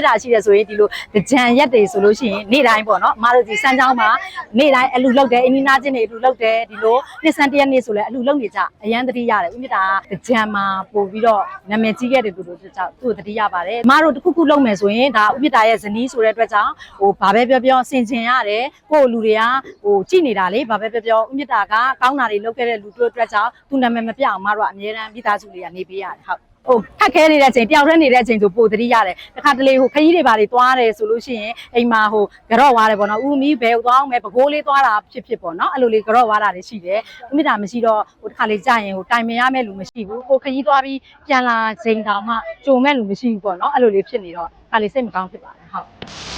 မြစ်တာရှိတယ်ဆိုရင်ဒီလိုကြံရက်တွေဆိုလို့ရှိရင်နေ့တိုင်းပေါ့နော်အမတို့ဒီစမ်းချောင်းမှာနေ့တိုင်းအလူလောက်တယ်အင်းနီနာချင်းတွေအလူလောက်တယ်ဒီလိုနှစ်စံတရက်နေ့ဆိုလဲအလူလောက်နေကြအရန်တတိရတယ်ဦးမြစ်တာကကြံမှာပို့ပြီးတော့နာမည်ကြီးခဲ့တဲ့သူတို့ကြောင့်သူ့ကိုတတိရပါတယ်အမတို့တစ်ခုခုလုပ်မယ်ဆိုရင်ဒါဦးမြစ်တာရဲ့ဇနီးဆိုတဲ့အတွက်ကြောင့်ဟိုဘာပဲပြောပြောဆင်ခြင်ရတယ်ကိုယ့်လူတွေကဟိုကြည်နေတာလေဘာပဲပြောပြောဦးမြစ်တာကကောင်းတာတွေလုပ်ခဲ့တဲ့လူတို့အတွက်ကြောင့်သူနာမည်မပြအောင်အမတို့ကအမြဲတမ်းမိသားစုတွေကနေပေးရတယ်ဟုတ် ဟိုခက်ခဲနေတဲ့အချိန်တယောက်တည်းနေတဲ့အချိန်ဆိုပိုတတိရတယ်တခါတလေဟိုခကြီးတွေဘာတွေသွားတယ်ဆိုလို့ရှိရင်အိမ်မှာဟိုကြော့သွားတယ်ပေါ့နော်ဦးမီးဘယ်သွားအောင်မဲပကိုးလေးသွားတာဖြစ်ဖြစ်ပေါ့နော်အဲ့လိုလေးကြော့သွားတာတွေရှိတယ်ဦးမြစ်တာမရှိတော့ဟိုတခါလေကြာရင်ဟိုတိုင်မင်ရမဲ့လူမရှိဘူးဟိုခကြီးသွားပြီးပြန်လာချိန်တောင်မှကြုံမဲ့လူမရှိဘူးပေါ့နော်အဲ့လိုလေးဖြစ်နေတော့ခါလေးစိတ်မကောင်းဖြစ်ပါတယ်ဟုတ်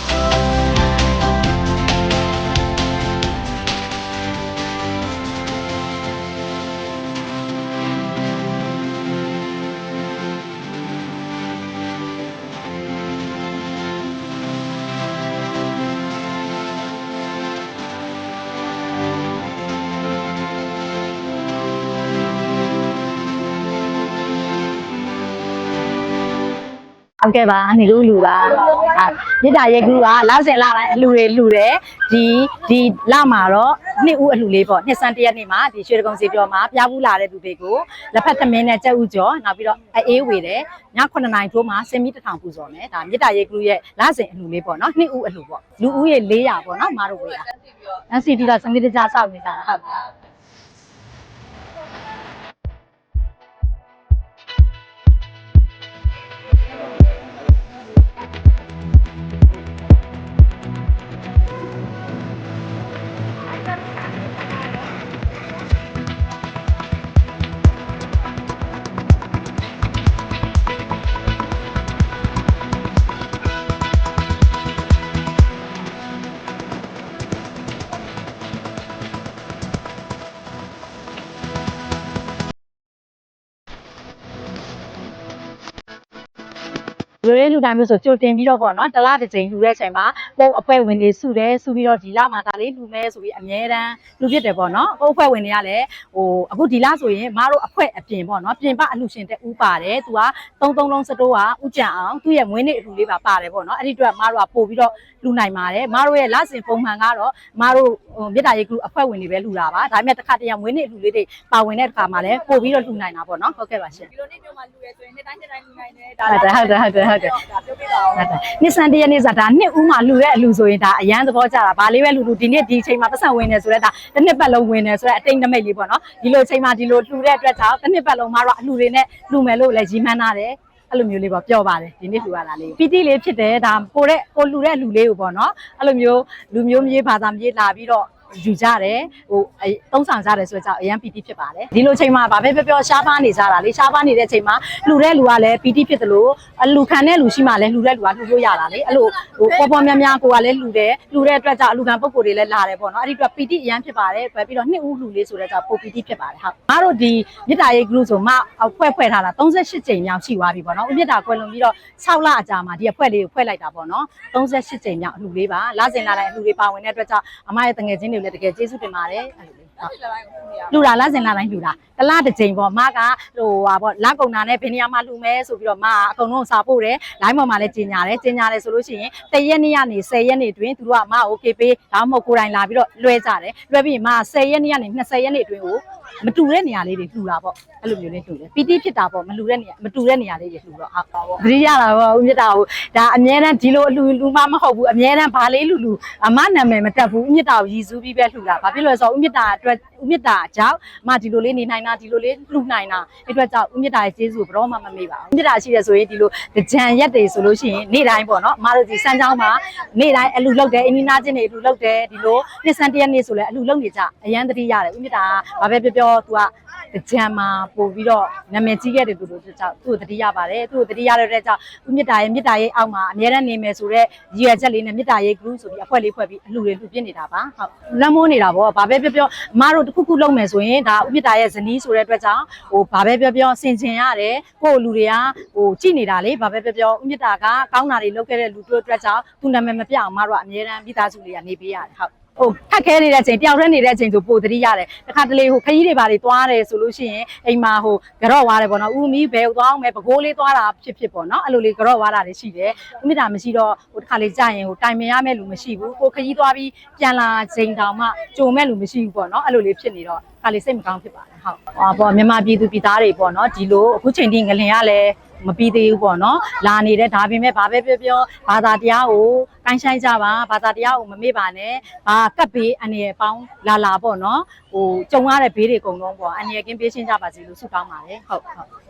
ဟုတ်ကဲ့ပါနေလို့လူပါအာမြစ်တာရဲ့ကူကလာစင်လာတိုင်းအလူတွေလူတယ်ဒီဒီလမှာတော့နှစ်ဦးအလူလေးပေါ့နှစ်စံတရက်နေ့မှာဒီရွှေတကုံစီပြောမှာပြားဘူးလာတဲ့သူတွေကိုလက်ဖက်သမင်းနဲ့ကြက်ဥကျော်နောက်ပြီးတော့အေးဝေတယ်ည9နာရီထိုးမှာစင်မီတစ်ထောင်ပူဇော်မယ်ဒါမြစ်တာရဲ့ကူရဲ့လာစင်အလူလေးပေါ့နော်နှစ်ဦးအလူပေါ့လူဦးရေ400ပေါ့နော်မတို့ဝေးတာ NCT တော့စံတိတကြစောက်နေတာဟုတ် လူလေးလူတိုင်းမျိုးဆိုကြိုတင်ပြီးတော့ပေါ့နော်တလားတစ်ချိန်လူတဲ့အချိန်မှာကိုယ်အဖွဲ့ဝင်တွေစုတယ်စုပြီးတော့ဒီလမှာဒါလေးလူမဲဆိုပြီးအမြဲတမ်းလူဖြစ်တယ်ပေါ့နော်ကိုယ်အဖွဲ့ဝင်တွေကလည်းဟိုအခုဒီလဆိုရင်မတို့အဖွဲ့အပြင်ပေါ့နော်ပြင်ပအလူရှင်တဲ့ဥပါတယ်သူက33လုံးစတိုးကဥကြံအောင်သူ့ရဲ့မွေးနေ့အလူလေးပါပါတယ်ပေါ့နော်အဲ့ဒီအတွက်မတို့ကပို့ပြီးတော့လူနိုင်ပါတယ်မတို့ရဲ့လစဉ်ပုံမှန်ကတော့မတို့ဟိုမြေတားရေး group အဖွဲ့ဝင်တွေပဲလူတာပါဒါပေမဲ့တစ်ခါတရံမွေးနေ့အလူလေးတွေပါဝင်တဲ့တစ်ခါမှာလည်းပို့ပြီးတော့လူနိုင်တာပေါ့နော်ဟုတ်ကဲ့ပါရှင်ဒီလိုနေ့မျိုးမှာလူရဲဆိုရင်နေ့တိုင်းနေ့တိုင်းလူနိုင်တယ်ဟုတ်တယ်ဟုတ်တယ်ဟုတ်တယ်ဟုတ်တယ်ဒါပြောပြပါဦးဟုတ်တယ်နှစ်စံတရနေ့ဆိုတာဒါနှစ်ဦးမှလူတဲ့အလူဆိုရင်ဒါအရန်သဘောကျတာဗာလေးပဲလူလူဒီနေ့ဒီအချိန်မှာပတ်စံဝင်နေဆိုတော့ဒါတစ်နှစ်ပတ်လုံးဝင်နေဆိုတော့အတိတ်နမိတ်လေးပေါ့နော်ဒီလိုအချိန်မှာဒီလိုလှူတဲ့အတွက်ကြောင့်တစ်နှစ်ပတ်လုံးမတော့အလူတွေနဲ့လှူမယ်လို့လည်းရည်မှန်းထားတယ်အဲ့လိုမျိုးလေးပေါ့ပြောပါတယ်ဒီနေ့လှူရတာလေးပီတိလေးဖြစ်တယ်ဒါပိုတဲ့ကိုလှူတဲ့လူလေးကိုပေါ့နော်အဲ့လိုမျိုးလူမျိုးမြေးဘာသာမြေးလာပြီးတော့ ယူကြတယ်ဟိုအဲတုံးဆောင်ကြတယ်ဆိုတော့ကြောင့်အရန်ပီတိဖြစ်ပါတယ်ဒီလိုချိန်မှာဗာပဲပြောပြောရှားပါနေကြတာလေရှားပါနေတဲ့ချိန်မှာလှူတဲ့လူကလည်းပီတိဖြစ်တယ်လို့အလူခံတဲ့လူရှိမှလည်းလှူတဲ့လူကလှူလို့ရတာလေအဲ့လိုဟိုပေါ်ပေါ်များများကိုကလည်းလှူတယ်လှူတဲ့အတွက်ကြောင့်အလူခံပုံကိုယ်တွေလည်းလာတယ်ပေါ့နော်အဲ့ဒီအတွက်ပီတိအရန်ဖြစ်ပါတယ်ပဲပြီးတော့နှစ်ဦးလှူလေးဆိုတဲ့ကြောင့်ပိုပီတိဖြစ်ပါတယ်ဟုတ်ငါတို့ဒီမြစ်တာရေး group ဆိုမှဖွဲ့ဖွဲ့ထားတာ38ကြိမ်မြောက်ရှိသွားပြီပေါ့နော်ဦးမြစ်တာခွဲလွန်ပြီးတော့6လအကြာမှာဒီအဖွဲ့လေးကိုဖွဲ့လိုက်တာပေါ့နော်38ကြိမ်မြောက်အလှူလေးပါလာစင်လာတိုင်းအလှူလေးပါဝင်တဲ့အတွက်ကြောင့်အမရဲ့တငယ်ချင်းတွေလည်းတကယ်ကျေးဇူးတင်ပါတယ်အဲ့လိုလေးဟုတ်ဒီလိုတိုင်းကိုနေရလှူတာလားစင်လာတိုင်းလှူတာတစ်လားတစ်ချိန်ပေါ့မကဟိုဟာပေါ့လက်ကုံနာနဲ့ဘယ်နေရာမှာလှူမဲဆိုပြီးတော့မကအကုန်လုံးစာပို့တယ်လိုင်းပေါ်မှာလည်းကြီးညာတယ်ကြီးညာတယ်ဆိုလို့ရှိရင်တရက်နေ့ကနေ10ရက်နေ့တွင်သူတို့ကမကို okay ပေးဒါမှမဟုတ်ကိုယ်တိုင်လာပြီးတော့လွှဲကြတယ်လွှဲပြီးရင်မ10ရက်နေ့ကနေ20ရက်နေ့တွင်ကို မတူတဲ့နေရာလေးတွေလှူတာပေါ့အဲ့လိုမျိုးလေးလှူတယ်ပီတိဖြစ်တာပေါ့မလှူတဲ့နေရာမတူတဲ့နေရာလေးတွေလှူတော့ဟုတ်ပါပေါ့သတိရတာပေါ့ဦးမြတ်တာကိုဒါအမြဲတမ်းဒီလိုအလှူလူမမဟုတ်ဘူးအမြဲတမ်းဘာလေးလှူလူအမနာမည်မတက်ဘူးဦးမြတ်တာကိုရည်စူးပြီးပဲလှူတာဘာဖြစ်လို့လဲဆိုတော့ဦးမြတ်တာအတွက်ဦးမြတ်တာအကြောင်းအမဒီလိုလေးနေနိုင်တာဒီလိုလေးလှူနိုင်တာအဲ့အတွက်ကြောင့်ဦးမြတ်တာရဲ့ကျေးဇူးကိုဘယ်တော့မှမမေ့ပါဘူးဦးမြတ်တာရှိတယ်ဆိုရင်ဒီလိုကြံရက်တွေဆိုလို့ရှိရင်နေ့တိုင်းပေါ့နော်အမတို့ဒီစမ်းချောင်းမှာနေ့တိုင်းအလှူလုပ်တယ်အင်းနီနာချင်းတွေအလှူလုပ်တယ်ဒီလိုနှစ်စံတရက်နေ့ဆိုလဲအလှူလုပ်နေကြအရန်တတိရတယ်ဦးမြတ်တာကဘာပဲပြောပြော तू ကကြံမှာပို့ပြီးတော့နာမည်ကြီးခဲ့တဲ့သူတို့ကြောင့်သူ့ကိုတတိရပါတယ်သူ့ကိုတတိရတဲ့အတွက်ကြောင့်ဦးမြတ်တာရဲ့မြတ်တာရဲ့အောက်မှာအများရန်နေမယ်ဆိုတော့ရည်ရွယ်ချက်လေးနဲ့မြတ်တာရဲ့ group ဆိုပြီးအဖွဲ့လေးဖွဲ့ပြီးအလှူတွေလှူပြနေတာပါဟုတ်လမ်းမိုးနေတာပေါ့ဘာပဲပြောပြောအမတို့တစ်ခုခုလုပ်မယ်ဆိုရင်ဒါဦးမြတ်တာရဲ့ဇနီးဆိုတဲ့အတွက်ကြောင့်ဟိုဘာပဲပြောပြောဆင်ခြင်ရတယ်ကိုယ့်လူတွေကဟိုကြည်နေတာလေဘာပဲပြောပြောဦးမြတ်တာကကောင်းတာတွေလုပ်ခဲ့တဲ့လူတို့အတွက်ကြောင့်သူနာမည်မပြအောင်အမတို့ကအများရန်မိသားစုတွေကနေပေးရတယ်ဟုတ် ဟိုခက်ခဲနေတဲ့အချိန်တယောက်တည်းနေတဲ့အချိန်ဆိုပိုသတိရတယ်တခါတလေဟိုခကြီးတွေဘာတွေသွားတယ်ဆိုလို့ရှိရင်အိမ်မှာဟိုကြော့သွားတယ်ပေါ့နော်ဦးမီးဘယ်သွားအောင်မဲပကိုးလေးသွားတာဖြစ်ဖြစ်ပေါ့နော်အဲ့လိုလေးကြော့သွားတာတွေရှိတယ်ဦးမိတာမရှိတော့ဟိုတခါလေကြာရင်ဟိုတိုင်ပင်ရမဲ့လူမရှိဘူးကိုခကြီးသွားပြီးပြန်လာချိန်တောင်မှကြုံမဲ့လူမရှိဘူးပေါ့နော်အဲ့လိုလေးဖြစ်နေတော့ခါလေးစိတ်မကောင်းဖြစ်ပါတယ်ဟုတ်ဟောပေါ့မြန်မာပြည်သူပြည်သားတွေပေါ့နော်ဒီလိုအခုချိန်ထိငလင်ရလဲမပြီးသေးဘူးပေါ့နော်လာနေတဲ့ဒါပေမဲ့ဘာပဲပြောပြောဘာသာတရားကို တိုင်းဆိုင်ကြပါဘာသာတရားကိုမမေ့ပါနဲ့ဘာကပ်ဘေးအနေရပေါင်းလာလာပေါ့နော်ဟိုကြုံရတဲ့ဘေးတွေအကုန်လုံးပေါ့အနေရကင်းပေးရှင်းကြပါစေလို့ဆုတောင်းပါတယ်ဟုတ်ဟုတ်